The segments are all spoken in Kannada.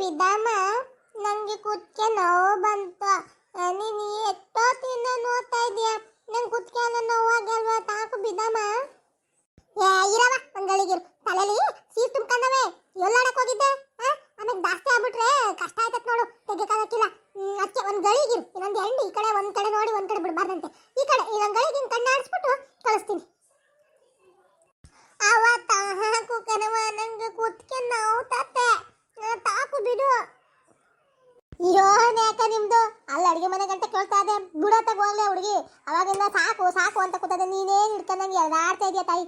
ಬಿದ್ದಮ್ಮ ನಂಗೆ ಕುತ್ಕೆ ನೋವು ಬಂತು. ನೀನು ಎಷ್ಟೊತ್ತಿಂದ ನೋಡ್ತಾ ಇದೀಯ ನಂಗೆ ಕುತ್ಕೆ ನೋವು ನೋವಾಗಲ್ವಾ ತಾಕು ಬಿದ್ದಮ್ಮ ಏ ಇರವ ಒಂಗಳಿಗಿರು ತಲೆಲಿ ಸೀಟ್ ತುಂಬ್ಕೊಂಡವೆ. ಎಲ್ಲಾಡಕ್ ಹೋಗಿದ್ದೆ? ಆಮೇಲೆ ಜಾಸ್ತಿ ಆಗ್ಬಿಟ್ರೆ ಕಷ್ಟ ಆಯ್ತತ್ ನೋಡು. ತೆಗಿಯಕ್ಕಾಗಕ್ಕಿಲ್ಲ. ಅದಕ್ಕೆ ಒಂದ್ ಗಳಿಗಿರು ಇನ್ನೊಂದು ಎಂಡು ಈ ಕಡೆ ಒಂದು ಕಡೆ ನೋಡಿ, ಒಂದು ಕಡೆ ಬಿಡಬಾರ್ದಂತೆ. ಈ ಕಡೆ, ಈ ಗಳಿಗೆ ಹಿಂಗ್ ಕಣ್ಣು ಆಡಿಸ್ಬಿಟ್ಟು ಕಳಿಸ್ತೀನಿ ಅವತ್ತ ಹಾಕು ಕಣವ ನಂಗೆ ಕುತ್ಕೆ ನೋವು ತತ್ತೆ ತಾಕು ಬಿಡು ಯೋನ್ ಯಾಕ ನಿಮ್ದು ಅಲ್ಲಿ ಅಡಿಗೆ ಮನೆ ಗಂಟೆ ಕೇಳ್ತಾ ಬಿಡೋತ್ತಾಗ ಹೋಗ್ಲಿ ಹುಡುಗಿ. ಅವಾಗಿಂದ ಸಾಕು ಸಾಕು ಅಂತ ಕೂತದೆ. ನೀನೇನು ಹಿಡ್ಕೊಂಡಂಗೆ ಎಳ್ದಾಡ್ತಾ ಇದೆಯಾ ತಾಯಿ.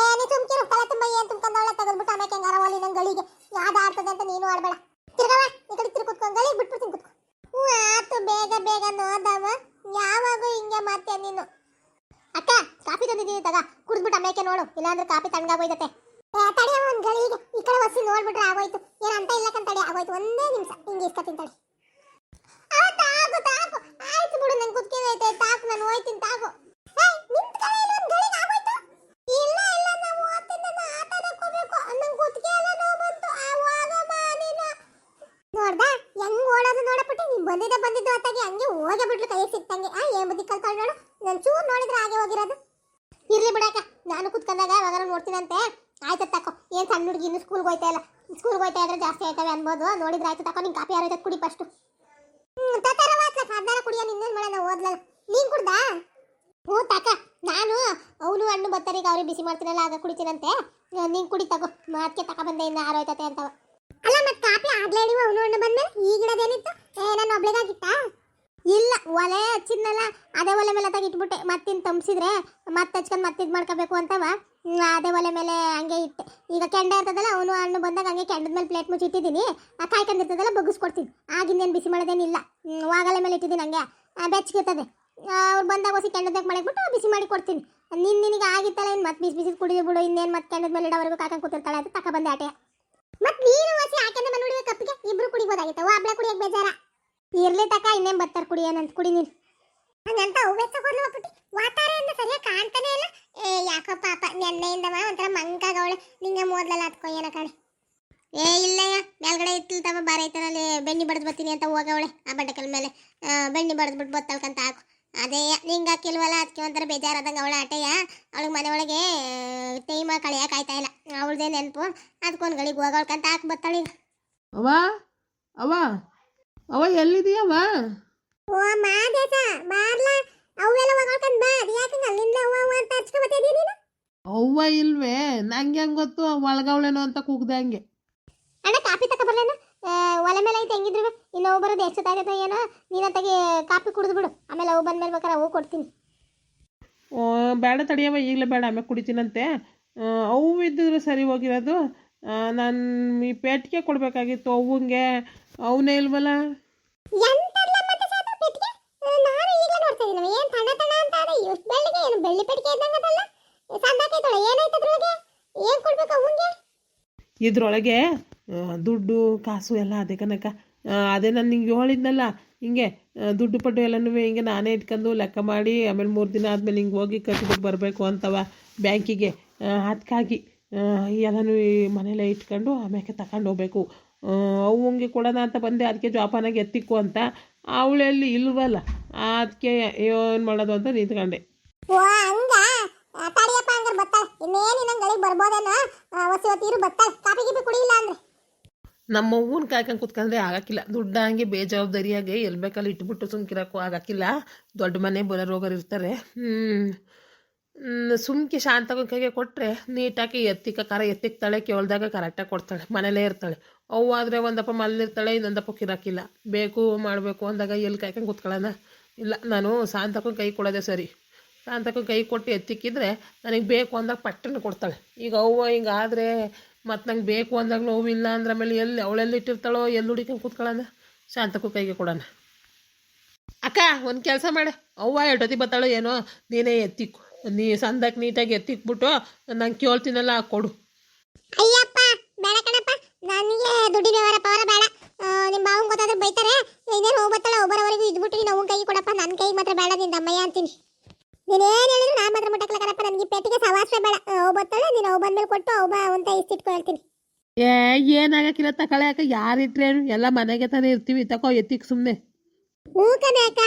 ಏನೇ ಸುಮ್ಕಿರು ತಲೆ ತುಂಬ ಏನ್ ತುಂಬ್ಕೊಂಡವಳೆ ತೆಗೆದ್ಬಿಟ್ಟು ಆಮೇಲೆ ಹೆಂಗಾರ ಹೋಲಿ ನಂಗೆ ಗಳಿಗೆ ಯಾವ್ದು ಆಡ್ತದೆ ಅಂತ ನೀನು ಆಡಬೇಡ. ತಿರ್ಗವ ಈ ಕಡೆ ತಿರು ಕೂತ್ಕೊಂಡು ಗಳಿಗೆ ಬಿಟ್ಬಿಡ್ತೀನಿ ಕುತ್ಕೊ. ಹ್ಞೂ ಆತು ಬೇಗ ಬೇಗ ನೋದವ. ಯಾವಾಗೂ ಹಿಂಗೆ ಮತ್ತೆ ನೀನು. ಅಕ್ಕ, ಕಾಫಿ ತಂದಿದ್ದೀನಿ ತಗ. ಕುಡಿದ್ಬಿಟ್ಟು ಆಮೇಲೆ ನೋಡು. ಇಲ್ಲಾಂದ್ರೆ ಕಾಫಿ ತಣ್ಣಗಾಗೋಯ್ತತೆ. ತಡಿ ಒಂದು ಗಳಿಗೆ ಈ ಕಡೆ ಒಸಿ ನೋಡ್ಬಿಟ್ರೆ ಆಗೋಯ್ತು. ಏನಂತ ಇಲ್ಲ ತಡಿ, ಆಗೋಯ್ತು. ಒಂದೇ ನಿಮಿಷ. ಹಿಂಗೆ ಇಸ್ಕೊತೀನಿ ತಡಿ. ಆಯ್ತು ಬಿಡು, ನಂಗೆ ಕುತ್ಕೊಂಡು ಐತೆ. ತಾಕು ನಾನು ಹೋಯ್ತೀನಿ, ತಾಕು. ನೋಡ್ದಾ? ಹೆಂಗ್ ಓಡೋದು ನೋಡಬಿಟ್ಟು ನೀನ್ ಬಂದಿದ್ದೆ, ಬಂದಿದ್ದು ಅತ್ತಾಗಿ ಹಂಗೆ ಹೋಗೇ ಬಿಟ್ಲು, ಕೈ ಸಿಕ್ತಂಗೆ. ಆ, ಏನ್ ಬುದ್ಧಿ ಕಲ್ತಾಳ ನೋಡು. ನಾನು ಚೂರ್ ನೋಡಿದ್ರೆ ಹಾಗೆ ಹೋಗಿರೋದು. ಇರ್ಲಿ ಬಿಡಾಕ ನಾನು ಕುತ್ಕೊಂಡಾಗ ಯಾವಾಗ ನೋಡ್ತೀನಂತೆ. ಆಯ್ತು ತಕೋ. ಏನ್ ಸಣ್ಣ ಹುಡುಗಿ ಇನ್ನು ಸ್ಕೂಲ್ಗೆ ಹೋಯ್ತಾ ಇಲ್ಲ. ಸ್ಕೂಲ್ಗೆ ಹೋಯ್ತಾ ಇದ್ರೆ ಜಾಸ್ತಿ ಆಯ್ತವೆ ಅನ್ಬೋದು. ನೋಡಿದ್ರೆ ಆಯ್ತು ತಕೋ. ನಿನ್ ಕಾಪಿ ಯಾರು ಕುಡಿ ಫಸ್ಟ್ ತತರವಾತ್ಲ ಸಾಧಾರಣ ಕುಡಿಯ ಇನ್ನೇನು ಮಾಡೋಣ ಓದ್ಲಲ್ಲ. ನೀನ್ ಕುಡ್ದಾ? ಹ್ಞೂ ತಾಕ ನಾನು ಅವನು ಹಣ್ಣು ಬತ್ತರಿಗೆ ಅವ್ರಿಗೆ ಬಿಸಿ ಮಾಡ್ತೀನಲ್ಲ, ಆಗ ಕುಡಿತೀನಂತೆ. ನೀನು ಕುಡಿ, ತಗೋ. ಮಾತ್ಕೆ ತಕ ಬಂದೆ, ಇನ್ನು ಆರೋಯ್ತತೆ ಅಂತವ. ಅಲ್ಲ, ಮತ್ತೆ ಕಾಪಿ ಆಗ್ಲೇ ಹಿಡಿವ ಅವನು ಹಣ್ಣು ಬಂದ್ಮೇಲೆ. ಈ ಗಿಡದೇನಿತ್ತು ಏ ನಾನು ಒಬ್ಳಿಗಾಗಿತ್ತಾ? ಇಲ್ಲ, ಒಲೆ ಹಚ್ಚಿದ್ನಲ್ಲ ಅದೇ ಒಲೆ ಮೇಲೆ ತೆಗಿಟ್ಬಿಟ್ಟೆ ಮತ್ತಿನ್ ತಂಪ್ಸಿದ್ರೆ ಮತ್ತೆ ಹಚ್ಕೊಂಡು ಮತ್ತೆ ಇದು ಮಾಡ್ಕೋಬೇಕು ಅಂತವ. ಅದೇ ಒಲೆ ಮೇಲೆ ಹಂಗೆ ಇಟ್ಟೆ ಈಗ ಕೆಂಡ ಇರ್ತದಲ್ಲ ಅವನು ಹಣ್ಣು ಬಂದಾಗ ಹಂಗೆ ಕೆಂಡದ ಮೇಲೆ ಪ್ಲೇಟ್ ಮುಚ್ಚಿ ಇಟ್ಟಿದ್ದೀನಿ. ಆ ಕಾಯ್ಕೊಂಡಿರ್ತದಲ್ಲ, ಬಗ್ಗಿಸ್ಕೊಡ್ತೀನಿ. ಆಗಿಂದೇನು ಬಿಸಿ ಮಾಡೋದೇನಿಲ್ಲ. ವಾಗಲೆ ಮೇಲೆ ಇಟ್ಟಿದ್ದೀನಿ ಹಂಗೆ. ಬೆಚ್ಚಿಗೆ ಬೆಚ್ಚಗಿರ್ತದೆ. ಅವ್ರು ಬಂದಾಗ ಹೊಸಿ ಕೆಂಡದಾಗ ಮಳಗ್ಬಿಟ್ಟು ಬಿಸಿ ಮಾಡಿ ಕೊಡ್ತೀನಿ. ನಿನ್ ನಿನಗೆ ಆಗಿತ್ತಲ್ಲ ಇನ್ನು ಮತ್ತೆ ಬಿಸಿ ಬಿಸಿ ಕುಡಿದು ಬಿಡು, ಇನ್ನೇನು ಮತ್ತೆ ಕೆಂಡದ ಮೇಲೆ ಇಡೋವರೆಗೂ ಕಾಕಂಗೆ ಕೂತಿರ್ತಾಳೆ ಅಂತ ತಕ ಬಂದೆ ಆಟೆ. ಮತ್ತೆ ನೀನು ಹೊಸಿ ಹಾಕಿಂದ ಮನೆ ಕಪ್ಪಿಗೆ, ಇಬ್ರು ಕುಡಿಬೋದಾಗಿತ್ತು. ಒಬ್ಳೆ ಕುಡಿಯಕ್ಕೆ ಬೇಜಾರ. ಇರ್ಲಿ ತಕ, ಇನ್ನೇನ್ ಬರ್ತಾರೆ ಕುಡಿಯೋನಂತ ಕುಡಿ ನೀನ್. ಹಂಗಂತ ಅವೇ ತಗೊಂಡು ಹೋಗ್ಬಿಟ್ಟು. ಅಂತ ಸರಿಯಾಗಿ ಕಾಣ್ತಾನೆ ಇಲ್ಲ. ಏ, ಯಾಕೋ ಪಾಪ, ನೆನ್ನೆಯಿಂದವ ಒಂಥರ ಮಂಕಾಗವಳೆ ನಿಂಗೆ ಮೊದ್ಲೆಲ್ಲ ಹತ್ಕೊ ಏನ ಕಣೆ. ಏ, ಇಲ್ಲಯ್ಯ, ಮೇಲ್ಗಡೆ ಇತ್ತಿಲ್ತವ ಬಾರ ಐತನಲ್ಲಿ ಬೆಣ್ಣಿ ಬಡ್ದು ಬರ್ತೀನಿ ಅಂತ ಹೋಗವಳೆ ಆ ಬಡ್ಡಕಲ್ ಮೇಲೆ. ಬೆಣ್ಣಿ ಬಡ್ದ್ಬಿಟ್ಟು ಬತ್ತಳ್ಕಂತ ಹಾಕು. ಅದೇ, ನಿಂಗೆ ಹಾಕಿಲ್ವಲ್ಲ ಅದಕ್ಕೆ ಒಂಥರ ಬೇಜಾರಾದಂಗೆ ಅವಳ ಆಟೆಯ ಅವಳಿಗೆ ಮನೆಯೊಳಗೆ ಒಳಗೆ ಟೈಮ ಆಯ್ತಾ ಇಲ್ಲ. ಅವಳದೇ ನೆನಪು. ಅದಕ್ಕೊಂದು ಗಳಿಗೆ ಹೋಗೋಳ್ಕಂತ ಹಾಕಿ ಬತ್ತಾಳಿ ಅವ್ವ ಅವ್ವ. ಅವ್ವ ಎಲ್ಲಿದೀಯವ್ವ ಓ ಮಾದೇಶ ಬಾರ್ಲ ಅವೆಲ್ಲ ಹೋಗೋಳ್ಕಂತ ಬಾ ಯಾಕೆ ಅಲ್ಲಿಂದ ಅವ್ವ ಅವ್ವ ಅಂತ ಹಚ್ಕೊಬತ್ತಿದೀಯ ನೀನು? ಅವ್ವ ಇಲ್ವೇ ನಂಗೆ ಹೆಂಗ್ ಗೊತ್ತು ಒಳಗವಳೇನೋ ಅಂತ ಕೂಗ್ದಂಗೆ ಅಣ್ಣ ಕಾಫಿ ತಕ ಬರ್ಲೇನ ಒಲೆ ಮೇಲೆ ಐತೆ ಹೆಂಗಿದ್ರು ಇನ್ನು ಅವು ಬರೋದು ಎಷ್ಟು ತಾಗತ್ತೆ ಏನೋ ನೀನತ್ತಾಗಿ ಕಾಫಿ ಕುಡಿದು ಬಿಡು. ಆಮೇಲೆ ಅವು ಬಂದ್ಮೇಲೆ ಬೇಕಾರೆ ಅವು ಕೊಡ್ತೀನಿ. ಓ, ಬೇಡ ತಡಿಯವ ಈಗಲೇ ಬೇಡ ಆಮೇಲೆ ಕುಡಿತೀನಂತೆ. ಅವು ಇದ್ದಿದ್ರೆ ಸರಿ ಹೋಗಿರೋದು. ನಾನು ಈ ಪೇಟಿಗೆ ಕೊಡಬೇಕಾಗಿತ್ತು ಅವ್ವಂಗೆ. ಅವನೇ ಇಲ್ವಲ್ಲ? ಅವಂಗೆ ಇದ್ರೊಳಗೆ ದುಡ್ಡು ಕಾಸು ಎಲ್ಲ ಅದೇ ಕನಕ. ಅದೇ ನಾನು ನಿಂಗೆ ಹೇಳಿದ್ನಲ್ಲ ಹಿಂಗೆ ದುಡ್ಡು ಪಟ್ಟು ಎಲ್ಲನೂ ಹಿಂಗೆ ನಾನೇ ಇಟ್ಕೊಂಡು ಲೆಕ್ಕ ಮಾಡಿ ಆಮೇಲೆ ಮೂರು ದಿನ ಆದಮೇಲೆ ಹಿಂಗೆ ಹೋಗಿ ಕಟ್ಬಿಟ್ಟು ಬರಬೇಕು ಅಂತವ ಬ್ಯಾಂಕಿಗೆ. ಅದಕ್ಕಾಗಿ ಎಲ್ಲನೂ ಈ ಮನೆಯಲ್ಲೇ ಇಟ್ಕೊಂಡು ಆಮೇಲೆ ತಗೊಂಡು ಹೋಗ್ಬೇಕು. ಅವಂಗೆ ಕೊಡೋಣ ಅಂತ ಬಂದೆ ಅದಕ್ಕೆ ಜೋಪಾನಾಗಿ ಎತ್ತಿಕ್ಕು ಅಂತ. ಅವಳೆಲ್ಲಿ ಇಲ್ವಲ್ಲ ಅದಕ್ಕೆ ಏನು ಮಾಡೋದು ಅಂತ ನಿಂತ್ಕೊಂಡೆ. ತಡಿಯಪ್ಪ ಹಂಗಾರೆ ಬತ್ತಾಳೆ. ಇನ್ನೇನು ಇನ್ನಂಗೆ ಗಳಿಗೆ ಬರ್ಬೋದೇನೋ? ಹೊಸಿ ಹೊತ್ತಿ ಇರು ಬತ್ತಾಳೆ. ಕಾಫಿ ಗೀಪಿ ಕುಡಿಯಿಲ್ಲ ಅಂದ್ರೆ? ನಮ್ಮ ಅವ್ವನ ಕಾಯ್ಕೊಂಡು ಕುತ್ಕೊಂಡ್ರೆ ಆಗಕ್ಕಿಲ್ಲ. ದುಡ್ಡು ಹಂಗೆ ಬೇಜವಾಬ್ದಾರಿಯಾಗಿ ಎಲ್ಲಿ ಬೇಕಲ್ಲಿ ಇಟ್ಬಿಟ್ಟು ಸುಮ್ಕಿರಕ್ಕೂ ಆಗಕ್ಕಿಲ್ಲ. ದೊಡ್ಡ ಮನೆ ಬರೋರೋಗರು ಇರ್ತಾರೆ. ಹ್ಞೂ ಸುಮ್ಕೆ ಶಾಂತಗೊಂಡು ಕೈಗೆ ಕೊಟ್ಟರೆ ನೀಟಾಗಿ ಎತ್ತಿಕ ಕರ ಎತ್ತಿಕ್ತಾಳೆ ಕೇಳ್ದಾಗ ಕರೆಕ್ಟಾಗಿ ಕೊಡ್ತಾಳೆ, ಮನೇಲೇ ಇರ್ತಾಳೆ. ಅವು ಆದರೆ ಒಂದಪ್ಪ ಮಲ್ಲಿರ್ತಾಳೆ, ಇನ್ನೊಂದಪ್ಪ ಕಿರಾಕಿಲ್ಲ. ಬೇಕು, ಮಾಡಬೇಕು ಅಂದಾಗ ಎಲ್ಲಿ ಕಾಯ್ಕೊಂಡು ಕೂತ್ಕೊಳ್ಳೋಣ? ಇಲ್ಲ, ನಾನು ಶಾಂತಕ್ಕೂ ಕೈ ಕೊಡೋದೆ ಸರಿ. ಶಾಂತಕ್ಕೂ ಕೈ ಕೊಟ್ಟು ಎತ್ತಿಕ್ಕಿದ್ರೆ ನನಗೆ ಬೇಕು ಅಂದಾಗ ಪಟ್ಟನ್ನು ಕೊಡ್ತಾಳೆ. ಈಗ ಅವ್ವ ಹಿಂಗಾದರೆ ಮತ್ತು ನಂಗೆ ಬೇಕು ಅಂದಾಗ ನೋವಿಲ್ಲ ಅಂದ್ರೆ ಆಮೇಲೆ ಎಲ್ಲಿ ಅವಳೆಲ್ಲಿ ಇಟ್ಟಿರ್ತಾಳೋ, ಎಲ್ಲಿ ಹುಡಿಕೊಂಡು ಕೂತ್ಕೊಳ್ಳೋಣ? ಶಾಂತಕ್ಕೂ ಕೈಗೆ ಕೊಡೋಣ. ಅಕ್ಕ, ಒಂದು ಕೆಲಸ ಮಾಡೆ. ಅವ್ವ ಎಷ್ಟೊತ್ತಿ ಬತ್ತಾಳೋ ಏನೋ, ನೀನೇ ಎತ್ತಿಕ್ಕು ನೀ ಸಂದಕ್ಕೆ ನೀಟಾಗಿ ಎತ್ತಿಕ್ಬಿಟ್ಟು ನಂಗೆ ಕೇಳ್ತೀನಲ್ಲ ಕೊಡು. ಅಯ್ಯಪ್ಪ ಬೇಡ ಕಣಪ್ಪ. ನನಗೆ ದುಡ್ಡಿನ ವ್ಯವಹಾರ ಪವರ ಬೇಡ. ನಿಮ್ಮ ಮಾವನ್ ಗೊತ್ತಾದ್ರೆ ಬೈತಾರೆ. ಇನ್ನೇನು ಹೋಗ್ಬತ್ತಲ್ಲ ಒಬ್ಬರವರೆಗೂ ಇದ್ಬಿಟ್ಟು ನೀನು ಅವನ ಕೈ ಕೊಡಪ್ಪ. ನನ್ನ ಕೈಗೆ ಮಾತ್ರ ಬೇಡ ನಿಂದ ಅಮ್ಮಯ್ಯ ಅಂತೀನಿ. ನೀನೇನು ಹೇಳಿದ್ರು ನಾನು ಮಾತ್ರ ಮುಟ್ಟಕ್ಲ ಕಣಪ್ಪ. ನನಗೆ ಪೆಟ್ಟಿಗೆ ಸವಾಸವೇ ಬೇಡ. ಅವು ಬತ್ತಾಳೆ ನೀನು ಅವು ಬಂದ್ಮೇಲೆ ಕೊಟ್ಟು ಅವು ಅಂತ ಇಷ್ಟಿಟ್ಕೊ ಹೇಳ್ತೀನಿ. ಏ ಏನಾಗಕ್ಕಿಲ್ಲ ತಗೊಳ್ಳೆ ಯಾರು ಯಾರಿಟ್ರೇನು ಎಲ್ಲ ಮನೆಗೆ ತಾನೇ ಇರ್ತೀವಿ. ತಕೋ ಎತ್ತಿಕ್ ಸುಮ್ಮನೆ ಹ್ಞೂ ಕಣೆ ಅಕ್ಕ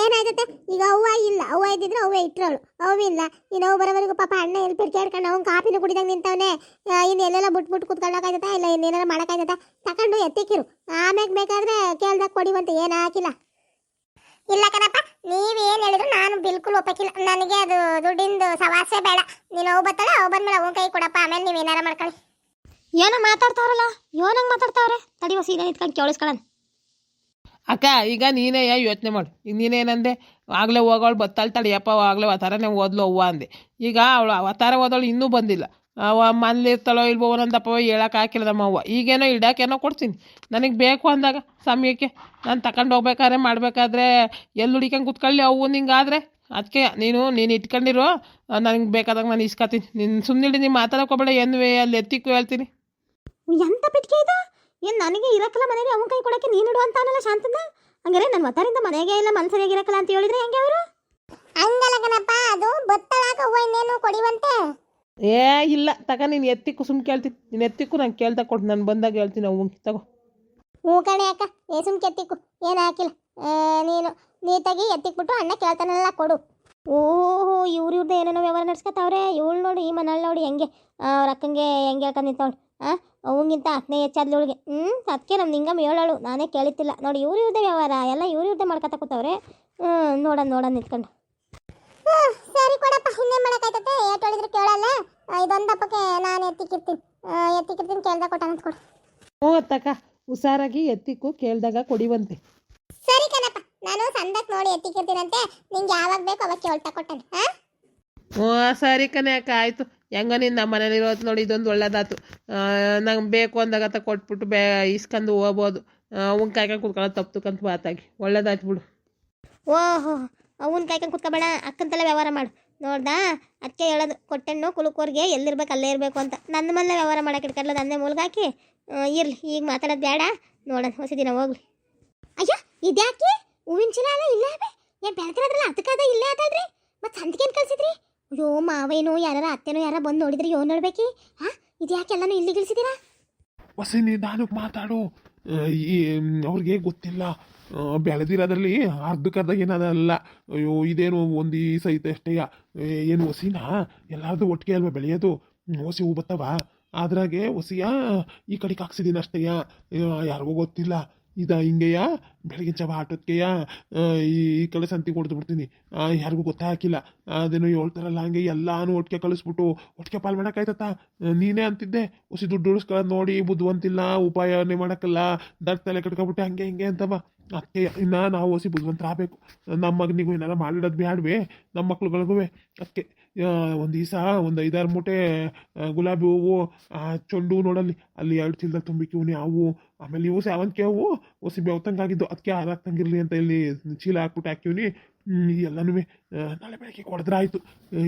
ಏನಾಗುತ್ತೆ? ಈಗ ಅವ್ವ ಇಲ್ಲ. ಅವ್ವ ಇದ್ದಿದ್ರೆ ಅವ್ವ ಇಟ್ರಳು. ಅವ್ವಿಲ್ಲ ಇನ್ನು ಅವು ಬರೋವರೆಗೂ ಪಾಪ ಅಣ್ಣ ಎಲ್ಲಿ ಕೇಳ್ಕೊಂಡು ಅವ್ನು ಕಾಫಿನ ಕುಡಿದಂಗೆ ನಿಂತವನೆ. ಇನ್ನು ಎಲ್ಲೆಲ್ಲ ಬಿಟ್ಬಿಟ್ಟು ಬಿಟ್ಟು ಕುತ್ಕೊಳ್ಳೋಕಾಯ್ತದ ಇಲ್ಲ ಇನ್ನೇನಾರ ಮಾಡೋಕ್ಕಾಯ್ತದ ತಗೊಂಡು ಎತ್ತಿಕ್ಕಿರು. ಆಮೇಲೆ ಬೇಕಾದ್ರೆ ಕೇಳ್ದಾಗ ಕೊಡಿವಂತೆ ಏನು ಹಾಕಿಲ್ಲ. ಇಲ್ಲ ಕಣಪ್ಪ ನೀವೇನು ಹೇಳಿದ್ರು ನಾನು ಬಿಲ್ಕುಲ್ ಒಪ್ಪಕ್ಕಿಲ್ಲ. ನನಗೆ ಅದು ದುಡ್ಡಿಂದು ಸವಾಸೆ ಬೇಡ. ನೀನು ಅವು ಬರ್ತಾಳೆ ಅವು ಬಂದ್ಮೇಲೆ ಅವನ ಕೈ ಕೊಡಪ್ಪ. ಆಮೇಲೆ ನೀವೇನಾರ ಮಾಡ್ಕೊಳ್ಳಿ. ಏನೋ ಮಾತಾಡ್ತಾವ್ರಲ್ಲ? ಏನಂಗೆ ಮಾತಾಡ್ತಾವ್ರೆ? ತಡಿ ಸೀದಾ ನಿಂತ್ಕೊಂಡು ಕೇಳಿಸ್ಕೊಳ್ಳೋಣ. ಅಕ್ಕ, ಈಗ ನೀನೇ ಯೋಚನೆ ಮಾಡು. ಈಗ ನೀನೇನಂದೆ? ಆಗಲೇ ಹೋಗೋಳು ಬತ್ತಾಳು ತಡಿಯಪ್ಪ ಆಗಲೇ ಅವತಾರನೇ ಓದ್ಲು ಅವ್ವ ಅಂದೆ. ಈಗ ಅವಳು ಅವತಾರ ಓದೋಳು ಇನ್ನೂ ಬಂದಿಲ್ಲ. ಅವ ಮನೇಲಿ ಇರ್ತಾಳೋ ಇಲ್ವೋ ಒಂದೊಂದಪ್ಪ ಹೇಳಕ್ಕೆ ಹಾಕಿಲ್ಲ ನಮ್ಮ ಅವ್ವ. ಈಗೇನೋ ಇಡಕ್ಕೇನೋ ಕೊಡ್ತೀನಿ. ನನಗೆ ಬೇಕು ಅಂದಾಗ ಸಮಯಕ್ಕೆ ನಾನು ತಗೊಂಡು ಹೋಗ್ಬೇಕಾದ್ರೆ ಮಾಡಬೇಕಾದ್ರೆ ಎಲ್ಲಿ ಹುಡಿಕೊಂಡು ಕುತ್ಕೊಳ್ಳಿ ಅವು ನಿಂಗಾದ್ರೆ. ಅದಕ್ಕೆ ನೀನು ನೀನು ಇಟ್ಕೊಂಡಿರೋ, ನನಗೆ ಬೇಕಾದಾಗ ನಾನು ಇಸ್ಕೊತೀನಿ. ನೀನು ಸುಮ್ಮನೆ ನೀನು ಮಾತಾಡೋಕೋಬೇಡ ಏನು ಅಲ್ಲಿ ಎತ್ತಿಕ್ಕು ಹೇಳ್ತೀನಿ. ಏನ್ ನನಗೆ ಇರಕ್ಕಲ್ಲ ಮನೆಗೆ? ಅವನ ಕೈ ಕೊಡಕ್ಕೆ ನೀನು ಇಡು ಅಂತಾನಲ್ಲ ಶಾಂತನ ಹಂಗಾರೆ ನನ್ನ ಮತಾರಿಂದ ಮನೆಗೆ ಇಲ್ಲ ಮನ್ಸರಿಯಾಗಿ ಇರಕ್ಕಲ್ಲ ಅಂತ ಹೇಳಿದ್ರೆ ಹೆಂಗೆ ಅವರು? ಹಂಗಲ್ಲ ಕಣಪ್ಪ ಅದು ಬತ್ತಳಾಕ ಹೂವ ಇನ್ನೇನು ಕೊಡಿವಂತೆ? ಏ ಇಲ್ಲ. ತಗ ನೀನು ಎತ್ತಿಕ್ಕು ಸುಮ್ಮನೆ ಕೇಳ್ತಿ. ನೀನು ಎತ್ತಿಕ್ಕು ನಾನು ಕೇಳ್ತಾ ಕೊಟ್ಟು ನಾನು ಬಂದಾಗ ಹೇಳ್ತೀನಿ ಅವ್ನು ತಗೋ. ಹ್ಞೂ ಕಣೆ ಅಕ್ಕ. ಏ ಸುಮ್ಕೆ ಎತ್ತಿಕ್ಕು ಏನು ಹಾಕಿಲ್ಲ. ನೀನು ನೀಟಾಗಿ ಎತ್ತಿಕ್ಬಿಟ್ಟು ಅಣ್ಣ ಕೇಳ್ತಾನೆಲ್ಲ ಕೊಡು. ಓಹೋ ಇವ್ರ ಇವ್ರದ್ದು ಏನೇನೋ ವ್ಯವಹಾರ ನಡ್ಸ್ಕೊತಾವ್ರೆ ಇವಳು ನೋಡಿ ಈ ಮನೇಲಿ ನೋಡಿ ಹೆಂಗೆ. ಅವ್ರ ಅಕ್ಕಂಗೆ ಹೆಂಗೆ ಹೇಳ್ಕೊಂಡು ನಿಂತವಳು ಅವಂಗಿಂತ ಅಕ್ಕನೇ ಹೆಚ್ಚಾದ್ಲು ಇವಳಿಗೆ ಹ್ಞೂ ಅದಕ್ಕೆ ನಮ್ಮ ನಿಂಗಮ್ಮ ಹೇಳೋಳು. ನಾನೇ ಕೇಳಿತಿಲ್ಲ ನೋಡಿ ಇವ್ರ ಇವ್ರದ್ದೇ ವ್ಯವಹಾರ. ಎಲ್ಲ ಇವ್ರ ಇವ್ರದ್ದೇ ಮಾಡ್ಕೊತ ಕೂತವ್ರೆ. ಹ್ಞೂ ನೋಡೋಣ ನೋಡೋಣ ನಿಂತ್ಕೊಂಡು. ಸರಿ ಕೊಡಪ್ಪ. ಇನ್ನೇನು ಮಾಡೋಕ್ಕಾಯ್ತತೆ ಏಟ್ ಹೇಳಿದ್ರು ಕೇಳಲ್ಲ. ಇದೊಂದಪ್ಪಕ್ಕೆ ನಾನು ಎತ್ತಿಕ್ಕಿರ್ತೀನಿ ಎತ್ತಿಕ್ಕಿರ್ತೀನಿ ಕೇಳ್ದಾಗ ಕೊಟ್ಟ ಕೊಡು. ಓ ಅತ್ತಕ್ಕ. ಹುಷಾರಾಗಿ ಎತ್ತಿಕ್ಕು. ಕೇಳ್ದಾಗ ಕೊಡಿವಂತೆ. ಸರಿ ಕಣಪ್ಪ. ನಾನು ಸಂದಕ್ಕೆ ನೋಡಿ ಎತ್ತಿಕ್ಕಿರ್ತೀನಂತೆ ನಿಂಗೆ ಯಾವಾಗ ಬೇಕು ಅವಾಗ ಕೇಳ್ತಾ ಕೊಟ್ಟನೆ. ಹಾ ಹ್ಞೂ ಸರಿ ಅಕ್ಕ, ಆಯಿತು. ಹೆಂಗ ನಿನ್ನ ನಮ್ಮ ಮನೇಲಿ ಇರೋದು ನೋಡಿ, ಇದೊಂದು ಒಳ್ಳೇದಾತು. ನಂಗೆ ಬೇಕು ಅಂದಾಗ ತ ಕೊಟ್ಬಿಟ್ಟು ಬೇ ಇಸ್ಕೊಂಡು ಹೋಗ್ಬೋದು. ಅವ್ನ ಕಾಯ್ಕೊಂಡು ಕುತ್ಕೊಳ್ಳೋದು ತಪ್ಪುಕಂತ ಮಾತಾಗಿ ಒಳ್ಳೇದಾಯ್ತು ಬಿಡು. ಓಹೋ, ಅವನ್ ಕಾಯ್ಕೊಂಡು ಕುತ್ಕೊಬೇಡ. ಅಕ್ಕಂತಲ್ಲೇ ವ್ಯವಹಾರ ಮಾಡು. ನೋಡ್ದಾ? ಅದಕ್ಕೆ ಹೇಳೋದು, ಕೊಟ್ಟೆಣ್ಣು ಕುಲುಕೋರ್ಗೆ ಎಲ್ಲಿರ್ಬೇಕು, ಅಲ್ಲೇ ಇರಬೇಕು ಅಂತ. ನನ್ನ ಮನೇಲೆ ವ್ಯವಹಾರ ಮಾಡೋಕೆ ಇಟ್ಕೊಳ್ಳೋದು ಅನ್ನೇ ಮೂಲಕ ಇರಲಿ, ಈಗ ಮಾತಾಡೋದು ಬೇಡ. ನೋಡೋಣ, ಹೊಸ ದಿನ ಹೋಗ್ಲಿ. ಅಯ್ಯೋ, ಇದ್ಯಾಕೆ? ಹೂವಿನ ಚೀಲ ಅಲ್ಲ ಇಲ್ಲೇ ಏನು ಬೆಳ್ತಿರೋದ್ರಲ್ಲ ಅದಕ್ಕಾದ ಇಲ್ಲೇ ಅದಲ್ರಿ ಮತ್ತೆ ಸಂತಿಗೇನು ಕಳ್ಸಿದ್ರಿ? ಅಯ್ಯೋ, ಮಾವೇನೋ ಯಾರ ಅತ್ತೆನೋ ಯಾರ ಬಂದು ನೋಡಿದ್ರೆ ಯೋ ನೋಡ್ಬೇಕಿ? ಹಾ ಇದ್ಯಾಕೆ ಎಲ್ಲಾನು ಇಲ್ಲಿ ಗಿಳಿಸಿದೀರಾ ವಸಿನಿ, ನಾನು ಮಾತಾಡು. ಅವ್ರಿಗೆ ಗೊತ್ತಿಲ್ಲ. ಬೆಳೆದಿರೋದ್ರಲ್ಲಿ ಅರ್ಧಕ್ಕರ್ಧ ಏನದಲ್ಲ. ಅಯ್ಯೋ, ಇದೇನು ಒಂದು ಈ ಸಹಿತ ಅಷ್ಟೇ. ಏನು ಹೊಸಿನ ಎಲ್ಲಾರ್ದು ಒಟ್ಟಿಗೆ ಅಲ್ವಾ ಬೆಳೆಯೋದು? ಹೊಸಿ ಹೂ ಬತ್ತವ? ಅದ್ರಾಗೆ ಹೊಸಿಯ ಈ ಕಡೆಗೆ ಹಾಕ್ಸಿದ್ದೀನಿ ಅಷ್ಟೇಯ ಯಾರಿಗೂ ಗೊತ್ತಿಲ್ಲ. ಇದ ಹಿಂಗೆಯ? ಬೆಳಗಿನ ಜಾವ ಆಟೋದ್ಕೆಯ ಈ ಈ ಕಡೆ ಸಂತಿಗೆ ಹೊಡೆದು ಬಿಡ್ತೀನಿ. ಯಾರಿಗೂ ಯಾರಿಗೂ ಹಾಕಿಲ್ಲ ಅದೇನು ಹೇಳ್ತಾರಲ್ಲ ಹಂಗೆ ಎಲ್ಲಾನು ಒಟ್ಟಿಗೆ ಕಳಿಸ್ಬಿಟ್ಟು, ಒಟ್ಟಿಗೆ ಪಾಲ್ ಮಾಡೋಕ್ಕಾಯ್ತತ್ತ ನೀನೇ ಅಂತಿದ್ದೆ. ಹೊಸಿ ದುಡ್ಡು ಉಳಿಸ್ಕೊಳ್ಳೋದು ನೋಡಿ, ಬುದ್ಧಿವಂತಿಲ್ಲ, ಉಪಾಯನೇ ಮಾಡೋಕ್ಕಲ್ಲ ದಟ್ ತಲೆ ಕಟ್ಕೊಬಿಟ್ಟೆ ಹಂಗೆ ಹಿಂಗೆ ಅಂತವ. ಅದಕ್ಕೆ ಇನ್ನು ನಾವು ಹೊಸಿ ಬುದ್ಧಿವಂತರಾಗಬೇಕು. ನಮ್ಮ ಮಗನಿಗೂ ಏನಾರ ಮಾಡಿಡೋದು ಬ್ಯಾಡ್ವೆ? ನಮ್ಮ ಮಕ್ಳುಗಳಿಗೂ ಅದಕ್ಕೆ ಒಂದು ದಿವಸ ಒಂದು ಐದಾರು ಮೂಟೆ ಗುಲಾಬಿ ಹೂವು ಚೆಂಡು ನೋಡಲ್ಲಿ. ಅಲ್ಲಿ ಎರಡು ಚೀಲದಾಗ ತುಂಬಿಕಿವ್ನಿ ಅವು ಆಮೇಲೆ ಇವು ಸೇವಂತಿಗೆ ಹೂವು ಹೊಸಿ ಬೆವತಂಗಾಗಿದ್ದು ಅದಕ್ಕೆ ಹಾರಾಕ್ತಂಗಿರ್ಲಿ ಅಂತ ಇಲ್ಲಿ ಚೀಲ ಹಾಕ್ಬಿಟ್ಟು ಹಾಕಿವ್ನಿ ಎಲ್ಲನೂ ನಾಳೆ ಬೆಳಗ್ಗೆ ಕೊಡದ್ರೆ ಆಯಿತು.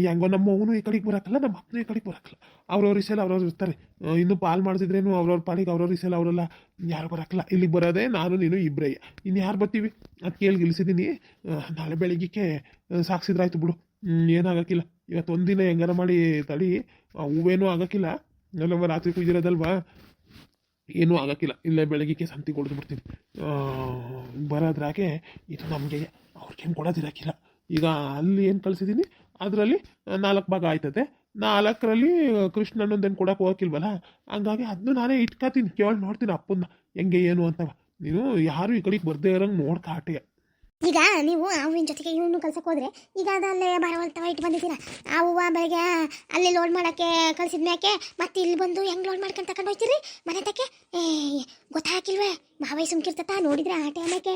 ಹೆಂಗೋ ನಮ್ಮ ಅವನು ಈ ಕಡೆಗೆ ಬರೋಕ್ಕಲ್ಲ ನಮ್ಮ ಅಪ್ಪನೂ ಈ ಕಡೆಗೆ ಬರೋಕ್ಕಲ್ಲ ಅವ್ರವ್ರ ಇಸೆಲ್ಲ ಅವ್ರವ್ರು ಇರ್ತಾರೆ. ಇನ್ನು ಪಾಲ್ ಮಾಡಿಸಿದ್ರೇನು ಅವ್ರವ್ರ ಪಾಲಿಗೆ ಅವ್ರವ್ರ ಇಸೆಲ್ಲ ಅವರೆಲ್ಲ, ಯಾರು ಬರೋಕ್ಕಲ್ಲ ಇಲ್ಲಿಗೆ ಬರೋದೇ ನಾನು, ನೀನು ಇಬ್ಬರೇ ಇನ್ನು ಯಾರು ಬರ್ತೀವಿ? ಅದು ಕೇಳಿ ಗಿಳಿಸಿದ್ದೀನಿ ನಾಳೆ ಬೆಳಗ್ಗೆ ಸಾಕ್ಸಿದ್ರಾಯ್ತು ಬಿಡು. ಏನಾಗಕ್ಕಿಲ್ಲ ಇವತ್ತು ಒಂದಿನ ಹೆಂಗಾರ ಮಾಡಿ ತಳಿ, ಆ ಹೂವೇನೂ ಆಗಕ್ಕಿಲ್ಲ. ನಮ್ಮ ರಾತ್ರಿ ಕುಯ್ದಿರೋದಲ್ವಾ? ಏನೂ ಆಗಕ್ಕಿಲ್ಲ. ಇಲ್ಲ ಬೆಳಗ್ಗೆ ಸಂತಿ ಕೊಡ್ದು ಬಿಡ್ತೀನಿ. ಬರೋದ್ರಾಗೆ ಇದು ನಮಗೆ ಅವ್ರಿಗೇನು ಕೊಡೋದಿರಕ್ಕಿಲ್ಲ ಈಗ ಅಲ್ಲಿ ಏನು ಕಳಿಸಿದ್ದೀನಿ ಅದರಲ್ಲಿ ನಾಲ್ಕು ಭಾಗ ಆಯ್ತದೆ. ನಾಲ್ಕರಲ್ಲಿ ಕೃಷ್ಣನೊಂದೇನು ಕೊಡೋಕೆ ಹೋಗಕ್ಕಿಲ್ವಲ್ಲ? ಹಂಗಾಗಿ ಅದನ್ನು ನಾನೇ ಇಟ್ಕೊತೀನಿ. ಕೇಳಿ ನೋಡ್ತೀನಿ ಅಪ್ಪನ್ನ. ಹೆಂಗೆ, ಏನು ಅಂತವ. ನೀನು ಯಾರು ಈ ಕಡೆಗೆ ಬರ್ದೇ ಇರೋಂಗೆ ನೋಡ್ಕ ಆಟೆಯ ಈಗ ನೀವು ಆ ಜೊತೆಗೆ ಇವನು ಕಳ್ಸಕ್ಕೆ ಹೋದ್ರೆ ಈಗ ಅದಲ್ಲೇ ಬರವಲ್ತವ ಇಟ್ಟು ಬಂದಿದ್ದೀರಾ? ಆ ಹೂವು ಬೆಳಗ್ಗೆ ಅಲ್ಲಿ ಲೋಡ್ ಮಾಡೋಕ್ಕೆ ಕಳ್ಸಿದ ಮ್ಯಾಕೆ ಮತ್ತೆ ಇಲ್ಲಿ ಬಂದು ಹೆಂಗೆ ಲೋಡ್ ಮಾಡ್ಕೊಂಡು ತಗೊಂಡು ಹೋಗ್ತೀರಿ ಮನೆ ತಕ್ಕೆ? ಏ, ಗೊತ್ತಾಗಿಲ್ವೇ? ಮಾವೈ ಸುಮ್ಕಿರ್ತತ, ನೋಡಿದ್ರೆ ಆ ಟೈಮಕ್ಕೆ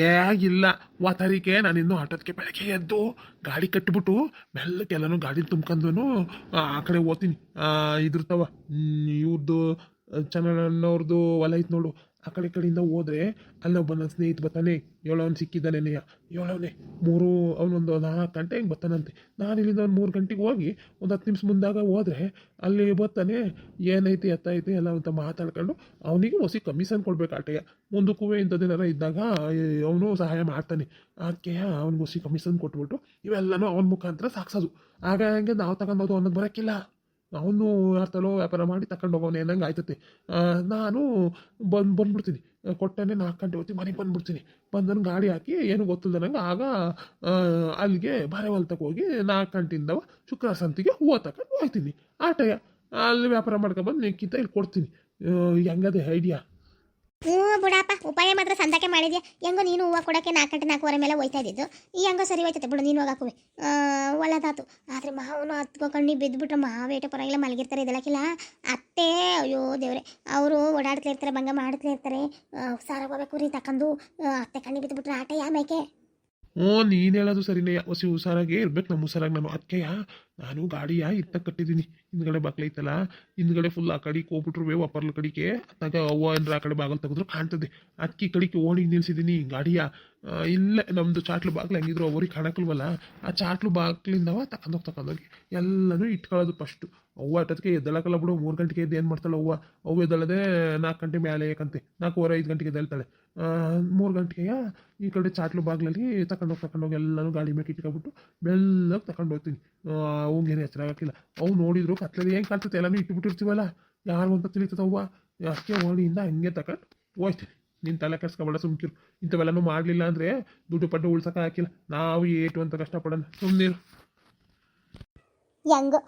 ಏ ಇಲ್ಲ ವಾತಾರಿಕೆ ನಾನು ಇನ್ನೂ ಆಟೋದಕ್ಕೆ ಬೆಳಗ್ಗೆ ಎದ್ದು ಗಾಡಿ ಕಟ್ಟಿಬಿಟ್ಟು ಮೆಲ್ಲಕ್ಕೆ ಎಲ್ಲನೂ ಗಾಡಿ ತುಂಬ್ಕೊಂಡು ಆ ಕಡೆ ಓದ್ತೀನಿ ಇದ್ರತವ ಇವ್ರದ್ದು ಚನ್ನಣ್ಣವ್ರದ್ದು ಹೊಲ ನೋಡು. ಆ ಕಡೆ ಕಡೆಯಿಂದ ಹೋದ್ರೆ ಅಲ್ಲೊಬ್ಬ ನನ್ನ ಸ್ನೇಹಿತ ಬರ್ತಾನೆ ಏಳವನು ಸಿಕ್ಕಿದ್ದಾನೆ ಏಳವನೇ ಮೂರು, ಅವನೊಂದು ನಾಲ್ಕು ಗಂಟೆ ಹಿಂಗೆ ಬರ್ತಾನಂತೆ. ನಾನು ಇಲ್ಲಿಂದ ಒಂದು ಮೂರು ಗಂಟೆಗೆ ಹೋಗಿ ಒಂದು ಹತ್ತು ನಿಮಿಷ ಮುಂದಾಗ ಹೋದ್ರೆ ಅಲ್ಲಿ ಬರ್ತಾನೆ, ಏನೈತಿ, ಎತ್ತೈತಿ? ಎಲ್ಲ ಅಂತ ಮಾತಾಡ್ಕೊಂಡು ಅವನಿಗೆ ಹೊಸಿ ಕಮಿಷನ್ ಕೊಡ್ಬೇಕು ಆಟೆಗೆ ಕೂವೆ ಇಂಥದ್ದೇನಾರ ಇದ್ದಾಗ ಅವನು ಸಹಾಯ ಮಾಡ್ತಾನೆ. ಅದಕ್ಕೆ ಅವ್ನಿಗೆ ಹೊಸಿ ಕಮಿಷನ್ ಕೊಟ್ಬಿಟ್ಟು ಇವೆಲ್ಲನೂ ಅವನ ಮುಖಾಂತರ ಸಾಕ್ಸೋದು. ಆಗ ಹಂಗೆ ನಾವು ತಗೊಂಡೋದು ಅನ್ನೋದು ಬರೋಕ್ಕಿಲ್ಲ ಅವನು ಯಾರ್ತಲೋ ವ್ಯಾಪಾರ ಮಾಡಿ ತಗೊಂಡು ಹೋಗೋನೆ ಅನ್ನಂಗೆ ಆಯ್ತತಿ ನಾನು ಬಂದು, ಬಂದ್ಬಿಡ್ತೀನಿ. ಕೊಟ್ಟನೆ ನಾಲ್ಕು ಗಂಟೆ ಹೋಗ್ತೀನಿ ಮನೆಗೆ ಬಂದ್ಬಿಡ್ತೀನಿ. ಬಂದನು ಗಾಡಿ ಹಾಕಿ, ಏನು ಗೊತ್ತಿಲ್ಲದೆ ನಂಗೆ, ಆಗ ಅಲ್ಲಿಗೆ ಬಾರೆ ಹೊಲ್ತಕ್ಕೆ ಹೋಗಿ ನಾಲ್ಕು ಗಂಟೆಯಿಂದವ ಶುಕ್ರವಾರ ಸಂತಿಗೆ ಹೂವು ತಗೊಂಡು ಹೋಗ್ತೀನಿ ಆಟಯ ಅಲ್ಲಿ ವ್ಯಾಪಾರ ಮಾಡ್ಕೊಂಡು ಬಂದು ನಿಕ್ಕಿಂತ ಇಲ್ಲಿ ಕೊಡ್ತೀನಿ. ಹೆಂಗದೆ ಐಡಿಯಾ? ಹ್ಞೂ ಬಿಡಪ್ಪ, ಉಪಾಯ ಮಾತ್ರ ಸಂದಕ್ಕೆ ಮಾಡಿದ್ಯಾ? ಹೆಂಗೋ ನೀನು ಹೂವು ಕೊಡೋಕ್ಕೆ ನಾಲ್ಕು ಗಂಟೆ ನಾಲ್ಕೂವರೆ ಮೇಲೆ ಹೋಯ್ತಾ ಇದ್ದಿದ್ದು. ಈ ಹೆಂಗೋ ಸರಿ ಹೋಯ್ತೈತೆ ಬಿಡು, ನೀನು ಹೋಗಾಕುವೆ ಒಳ್ಳೇದಾತು. ಆದರೆ ಮಾವನು ಕಣ್ಣಿ ಬಿದ್ದುಬಿಟ್ರೆ ಮಾವೇಟ ಪರವಾಗಿಲ್ಲ, ಮಲಗಿರ್ತಾರೆ ಇದೆಲ್ಲಕ್ಕಿಲ್ಲ ಅತ್ತೆ, ಅಯ್ಯೋ ದೇವ್ರೆ, ಅವರು ಓಡಾಡ್ತಾ ಇರ್ತಾರೆ ಬಂಗ ಮಾಡ್ತಾ ಇರ್ತಾರೆ. ಹುಷಾರಾಗಿ ಹೋಗ್ಬೇಕು ರೀ ತಕ್ಕಂದು. ಅತ್ತೆ ಕಣ್ಣಿ ಬಿದ್ದುಬಿಟ್ರೆ ಆಟ ಯಾ ಮೇಕೆ ಹ್ಞೂ ನೀನು ಹೇಳೋದು ಸರಿನೇ. ಹೊಸಿ ಹುಷಾರಾಗೆ ಇರ್ಬೇಕು. ನಮ್ಮ ಹುಷಾರಾಗಿ ನಾನು ಅದಕ್ಕೆಯ ನಾನು ಗಾಡಿಯ ಇತ್ತ ಕಟ್ಟಿದ್ದೀನಿ. ಹಿಂದ್ಗಡೆ ಬಾಕ್ಲೈತಲ್ಲ ಹಿಂದ್ಗಡೆ ಫುಲ್ ಆ ಕಡೆಗೆ ಹೋಗ್ಬಿಟ್ರು ಒಪ್ಪರ್ಲ ಕಡೆಗೆ. ಅತ್ತಾಗ ಅವ್ವ ಏನಾರ ಆ ಕಡೆ ಬಾಗಲ್ ತೆಗೆದ್ರು ಕಾಣ್ತದೆ. ಅದಕ್ಕೆ ಕಡೆಗೆ ಓಣಿ ನಿಲ್ಸಿದ್ದೀನಿ. ಗಾಡಿಯ ಇಲ್ಲ ನಮ್ಮದು ಚಾಟ್ಲು ಬಾಗ್ಲು ಹೆಂಗಿದ್ರು ಅವ್ರಿಗೆ ಕಾಣಕ್ಕಲ್ವಲ್ಲ ಆ ಚಾಟ್ಲು ಬಾಗ್ಲಿಂದವ ತಕೊಂಡೋಗಿ ತಕೊಂಡೋಗಿ ಎಲ್ಲನೂ ಇಟ್ಕೊಳ್ಳೋದು ಫಸ್ಟು ಅವ್ವ ಅಟ್ಟದಕ್ಕೆ ಎದ್ದಳಕಲ್ಲ ಬಿಡು, ಮೂರು ಗಂಟೆಗೆ ಎದ್ದು ಏನು ಮಾಡ್ತಾಳೆ ಅವ್ವ. ಅವ್ವ ಎದ್ದಳದೆ ನಾಲ್ಕು ಗಂಟೆ ಮೇಲೆ ಯಾಕಂತೆ ನಾಲ್ಕೂವರೆ, ಐದು ಗಂಟೆಗೆ ಎದ್ದೇಳ್ತಾಳೆ. ಮೂರು ಗಂಟೆಗೆ ಈ ಕಡೆ ಚಾಟ್ಲು ಬಾಗ್ಲಲ್ಲಿ ತಗೊಂಡೋಗಿ ತಗೊಂಡೋಗಿ ಎಲ್ಲನೂ ಗಾಡಿ ಮೇಲೆ ಇಟ್ಕೊಬಿಟ್ಟು ಬೆಲ್ಲಗೆ ತಗೊಂಡು ಹೋಗ್ತೀನಿ. ಅವಂಗೇನು ಎಚ್ಚರ ಆಗಕ್ಕಿಲ್ಲ ಅವು ನೋಡಿದ್ರು ಕತ್ಲಲ್ಲಿ ಹೆಂಗೆ ಕಾಣ್ತದೆ ಎಲ್ಲನೂ ಇಟ್ಬಿಟ್ಟಿರ್ತೀವಲ್ಲ. ಯಾರು ಅಂತ ತಿಳಿತದ ಅವ್ವ? ಅಷ್ಟೇ ಓಣಿಯಿಂದ ಹಂಗೆ ತಗೊಂಡು ಹೋಯ್ತೀನಿ. ನಿನ್ನ ತಲೆ ಕೆಡ್ಸ್ಕೊಬೇಡ, ಸುಮ್ಕಿರು. ಇಂಥವೆಲ್ಲನೂ ಮಾಡಲಿಲ್ಲ ಅಂದರೆ ದುಡ್ಡು ಪಡ್ಡು ಉಳ್ಸಕ್ಕೆ ಹಾಕಿಲ್ಲ. ನಾವು ಏಟು ಅಂತ ಕಷ್ಟಪಡೋಣ. ಸುಮ್ಮನಿರು ಹೆಂಗೋ?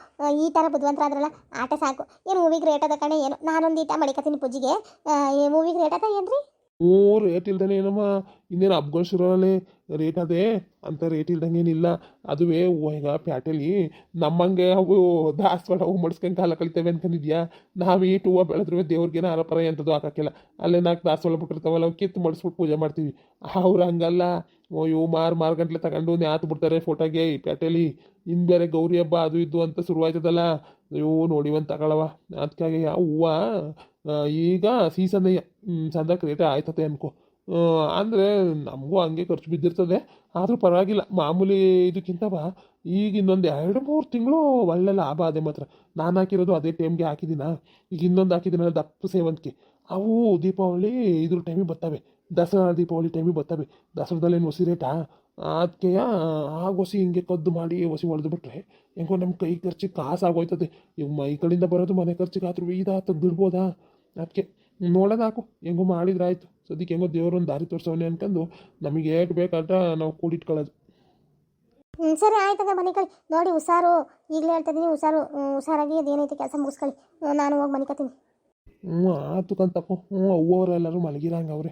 ಈ ಥರ ಬುದ್ಧಿವಂತರಾದ್ರಲ್ಲ, ಆಟ ಸಾಕು. ಏನು ಮೂವಿಗೆ ರೇಟ್ ಅದ ಕಣೆ, ಏನು? ನಾನೊಂದು ಈಟ ಮಡಿಕತ್ತೀನಿ ಪೂಜೆಗೆ. ಮೂವಿಗೆ ರೇಟ್ ಅದ ಏನ್ರಿ? ಓ ರೇಟ್ ಇಲ್ದೇನೆ ಏನಮ್ಮ? ಇನ್ನೇನು ಹಬ್ಗಳು ಶುರುವಲ್ಲಿ ರೇಟ್ ಅದೇ ಅಂತ ರೇಟ್ ಇಲ್ದಂಗೇನಿಲ್ಲ ಅದುವೇ ಈಗ ಪ್ಯಾಟೆಲಿ ನಮ್ಮಂಗೆ ಅವು ದಾಸವಾಳ ಹೂ ಮಡ್ಸ್ಕೊಂಡು ಕಾಲ ಕಳಿತೇವೆ ಅನ್ಕೊಂಡಿದ್ಯಾ ನಾವು ಈ ಹೂವು ಬೆಳೆದ್ರು ದೇವ್ರಿಗೇನ ಆರಪರ ಎಂಥದ್ದು ಹಾಕಕ್ಕಿಲ್ಲ. ಅಲ್ಲೇ ನಾಲ್ಕು ದಾಸವಾಳ ಬಿಟ್ಟಿರ್ತಾವಲ್ಲ, ಅವು ಕಿತ್ತು ಮಡಿಸ್ಬಿಟ್ಟು ಪೂಜೆ ಮಾಡ್ತೀವಿ. ಅವ್ರು ಹಂಗಲ್ಲ. ಓ ಇವು ಮಾರು ಮಾರು ಗಂಟ್ಲೆ ತಗೊಂಡು ನ್ಯಾತ್ ಬಿಡ್ತಾರೆ ಫೋಟೋಗೆ ಈ ಪ್ಯಾಟೆಲಿ. ಇನ್ನು ಬೇರೆ ಗೌರಿ ಹಬ್ಬ ಅದು ಇದ್ದು ಅಂತ ಶುರುವಾಯ್ತದಲ್ಲ. ಇವು ನೋಡಿವಂತ ತಗೊಳವ. ಅದಕ್ಕಾಗಿ ಯಾವ ಹೂವು ಈಗ ಸೀಸನ್ ಚಂದ ರೇಟ್ ಆಯ್ತತೆ ಅನ್ಕೋ. ಅಂದರೆ ನಮಗೂ ಹಂಗೆ ಖರ್ಚು ಬಿದ್ದಿರ್ತದೆ, ಆದರೂ ಪರವಾಗಿಲ್ಲ. ಮಾಮೂಲಿ ಇದಕ್ಕಿಂತವ ಈಗ ಇನ್ನೊಂದು ಎರಡು ಮೂರು ತಿಂಗಳು ಒಳ್ಳೆ ಲಾಭ ಅದೇ ಮಾತ್ರ. ನಾನು ಹಾಕಿರೋದು ಅದೇ ಟೈಮ್ಗೆ ಹಾಕಿದ್ದೀನ? ಈಗ ಇನ್ನೊಂದು ಹಾಕಿದ್ದೀನಲ್ಲ ದಪ್ಪ ಸೇವಂತಿಗೆ. ಅವು ದೀಪಾವಳಿ ಇದ್ರ ಟೈಮಿಗೆ ಬರ್ತವೆ ದಸರಾ ದೀಪಾವಳಿ ಟೈಮಿಗೆ ಬರ್ತವೆ ದಸರಾದಲ್ಲಿ ಏನು ಹೊಸಿ ರೇಟಾ ಅದಕ್ಕೆ ಆ ಹೊಸಿ ಹಿಂಗೆ ಕದ್ದು ಮಾಡಿ ಹೊಸಿ ಹೊಡೆದು ಬಿಟ್ರೆ, ಹೆಂಗೋ ನಮ್ಮ ಕೈ ಖರ್ಚಿಗೆ ಕಾಸು ಆಗೋಯ್ತದೆ. ಈಗ ಮೈ ಕಡೆಯಿಂದ ಬರೋದು ಮನೆ ಖರ್ಚಿಗೆ ಆದರೂ ಇದ ತೆಗ್ದಿಡ್ಬೋದಾ ಅದಕ್ಕೆ ನೋಡೋಣ ಹಾಕು. ಹೆಂಗೋ ಮಾಡಿದ್ರೆ ಆಯಿತು. ಸದ್ಯಕ್ಕೆ ಹೆಂಗೋ ದೇವ್ರೊಂದು ದಾರಿ ತೋರಿಸವನೆ ಅನ್ಕೊಂಡು ನಮಗೆ ಏಟ್ ಬೇಕಂತ ನಾವು ಕೂಡಿಟ್ಕೊಳ್ಳೋದು ಹ್ಞೂ ಸರಿ ಆಯ್ತದ ಮನೆ ಕಳಿ ನೋಡಿ ಹುಷಾರು. ಈಗಲೇ ಹೇಳ್ತಾ ಇದ್ದೀನಿ ಹುಷಾರು. ಹುಷಾರಾಗಿ ಅದೇನೈತೆ ಕೆಲಸ ಮುಗಿಸ್ಕೊಳ್ಳಿ. ನಾನು ಹೋಗಿ ಮನೆ ಕತ್ತೀನಿ ಹ್ಞೂ ಆತು ಕಂತಪ್ಪ ಹ್ಞೂ ಅವ್ವವ್ರು ಎಲ್ಲರೂ ಮಲಗಿರಂಗೆ ಅವ್ರೆ.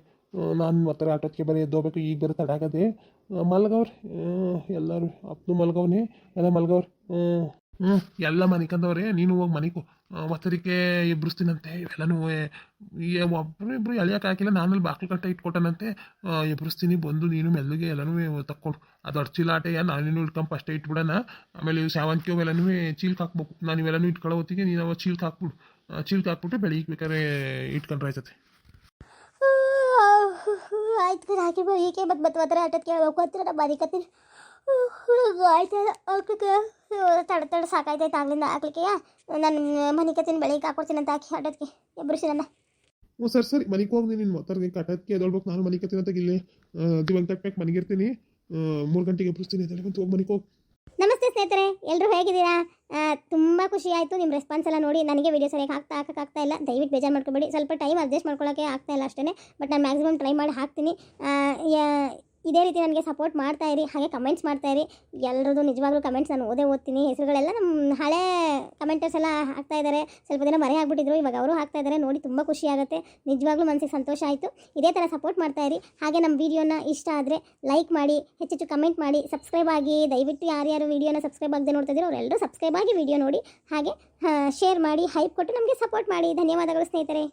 ನಾನು ಮತ್ತೆ ಆಟೋಕ್ಕೆ ಬರೀ ಎದ್ದೋಗ್ಬೇಕು ಈಗ ಬರೀ ತಡಾಗದೆ. ಮಲಗವ್ರೆ. ಎಲ್ಲರೂ. ಅಪ್ಪನು ಮಲಗವ್ನೆ. ಎಲ್ಲ ಮಲಗವ್ರೆ. ಹ್ಞೂ ಹ್ಞೂ ಎಲ್ಲ ಮನಿಕಂದವ್ರೆ ನೀನು ಹೋಗಿ ಮನೆಗೂ ಮತ್ತರಿಕೆ ಎಬ್ರಿಸ್ತೀನಂತೆ ಇವೆಲ್ಲನೂ ಒಬ್ಬರು ಇಬ್ಬರು ಎಳೆಯಕ್ಕೆ ಹಾಕಿಲ್ಲ ನಾನು ಬಾಕ್ಲು ಕಟ್ಟ ಇಟ್ಕೊಟ್ಟನಂತೆ ಎಬ್ರಿಸ್ತೀನಿ ಬಂದು ನೀನು ಮೆಲ್ಲಗೆ ಎಲ್ಲನೂ ತಕ್ಕೊಂಡು ಅದು ಅಡ್ಚಿಲಾಟೆಯ ನಾನೇನು ಇಟ್ಕೊಂಡು ಅಷ್ಟೇ ಇಟ್ಬಿಡೋಣ ಆಮೇಲೆ ಇವು ಸೇವಂತಿಗೆ ಅವೆಲ್ಲನೂ ಚೀಲ್ಕ್ ಹಾಕ್ಬೇಕು ನಾನು ಇವೆಲ್ಲನೂ ಇಟ್ಕೊಳ್ಳೋ ಹೊತ್ತಿಗೆ ನೀನು ಅವ ಚೀಲ್ಕ್ ಹಾಕ್ಬಿಡು ಚೀಲ್ಕ್ ಹಾಕ್ಬಿಟ್ಟು ಬೆಳಿಗ್ಗೆ ಬೇಕಾದ್ರೆ ಇಟ್ಕೊಂಡ್ರೆ ಆಯ್ತದೆ ಆಯ್ತು ಹಾಕಿ ಈಕೆ ಮತ್ತೆ ಮತ್ತೆ ಅಂತೀರ ನಮ್ಮ ಮನೆ ಕತ್ತೀನಿ ಆಯ್ತು ಹಾಕಕ್ಕೆ ತಡ ತಡ ಸಾಕಾಯ್ತೈತೆ ಆಗ್ಲಿಂದ ಹಾಕ್ಲಿಕ್ಕೆ ನಾನು ಮನೆ ಕತ್ತಿನ ಬೆಳಿಗ್ಗೆ ಹಾಕೊಡ್ತೀನಿ ಅಂತ ಹಾಕಿ ಹಠಕ್ಕೆ ಎಬ್ರಿಸಿ ನನ್ನ. ಓ ಸರ್ ಸರಿ ಮನೆಗೆ ಹೋಗಿ ನೀನು ಮೊತ್ತರ್ಗೆ ಕಟ್ಟಕ್ಕೆ ಎದೊಳ್ಬೇಕು. ನಾನು ಮನೆ ಕತ್ತಿನ ಅಂತ ಇಲ್ಲಿ ದಿವಂಗ ಮನೆಗೆ ಮನೆಗಿರ್ತೀನಿ ಮೂರು ಗಂಟೆಗೆ ಎಬ್ಬರಿಸ್ತೀನಿ ಅಂತ ಹೋಗಿ ಮನೆಗೆ ಹೋಗಿ. ನಮಸ್ತೆ ಸ್ನೇಹಿತರೆ ಎಲ್ಲರೂ ಹೇಗಿದ್ದೀರಾ? ತುಂಬ ಖುಷಿ ಆಯಿತು ನಿಮ್ಮ ರೆಸ್ಪಾನ್ಸ್ ಎಲ್ಲ ನೋಡಿ. ನನಗೆ ವೀಡಿಯೋ ಸರಿಯಾಗಿ ಹಾಕ್ತಾ ಹಾಕೋಕ್ಕಾಗ್ತಾ ಇಲ್ಲ. ದಯವಿಟ್ಟು ಬೇಜಾರು ಮಾಡ್ಕೊಬೇಡಿ. ಸ್ವಲ್ಪ ಟೈಮ್ ಅಡ್ಜಸ್ಟ್ ಮಾಡ್ಕೊಳ್ಳೋಕ್ಕೆ ಆಗ್ತಾ ಇಲ್ಲ ಅಷ್ಟೇ ಬಟ್ ನಾನು ಮ್ಯಾಕ್ಸಿಮಮ್ ಟ್ರೈ ಮಾಡಿ ಹಾಕ್ತೀನಿ. ಇದೇ ರೀತಿ ನನಗೆ ಸಪೋರ್ಟ್ ಮಾಡ್ತಾ ಇರಿ, ಹಾಗೆ ಕಮೆಂಟ್ಸ್ ಮಾಡ್ತಾ ಇರಿ. ಎಲ್ಲರದ್ದು ನಿಜವಾಗ್ಲೂ ಕಮೆಂಟ್ಸ್ ನಾನು ಓದೇ ಓದ್ತೀನಿ. ಹೆಸರುಗಳೆಲ್ಲ ನಮ್ಮ ಹಳೆ ಕಮೆಂಟರ್ಸ್ ಎಲ್ಲ ಹಾಕ್ತಾ ಇದ್ದಾರೆ ಸ್ವಲ್ಪ ದಿನ ಮರೆ ಆಗ್ಬಿಟ್ಟಿದ್ರು, ಇವಾಗ ಅವರು ಹಾಕ್ತಾ ಇದ್ದಾರೆ ನೋಡಿ ತುಂಬ ಖುಷಿ ಆಗುತ್ತೆ. ನಿಜವಾಗ್ಲೂ ಮನಸ್ಸಿಗೆ ಸಂತೋಷ ಆಯಿತು. ಇದೇ ಥರ ಸಪೋರ್ಟ್ ಮಾಡ್ತಾ ಇರಿ. ಹಾಗೆ ನಮ್ಮ ವೀಡಿಯೋನ ಇಷ್ಟ ಆದರೆ ಲೈಕ್ ಮಾಡಿ ಹೆಚ್ಚೆಚ್ಚು ಕಮೆಂಟ್ ಮಾಡಿ ಸಬ್ಸ್ಕ್ರೈಬ್ ಆಗಿ, ದಯವಿಟ್ಟು ಯಾರ್ಯಾರು ವೀಡಿಯೋನ ಸಬ್ಸ್ಕ್ರೈಬ್ ಆಗದೆ ನೋಡ್ತಾ ಇದ್ದೀರೋ ಅವರೆಲ್ಲರೂ ಸಬ್ಸ್ಕ್ರೈಬ್ ಆಗಿ ವೀಡಿಯೋ ನೋಡಿ. ಹಾಗೆ ಶೇರ್ ಮಾಡಿ ಹೈಪ್ ಕೊಟ್ಟು ನಮಗೆ ಸಪೋರ್ಟ್ ಮಾಡಿ. ಧನ್ಯವಾದಗಳು ಸ್ನೇಹಿತರೆ.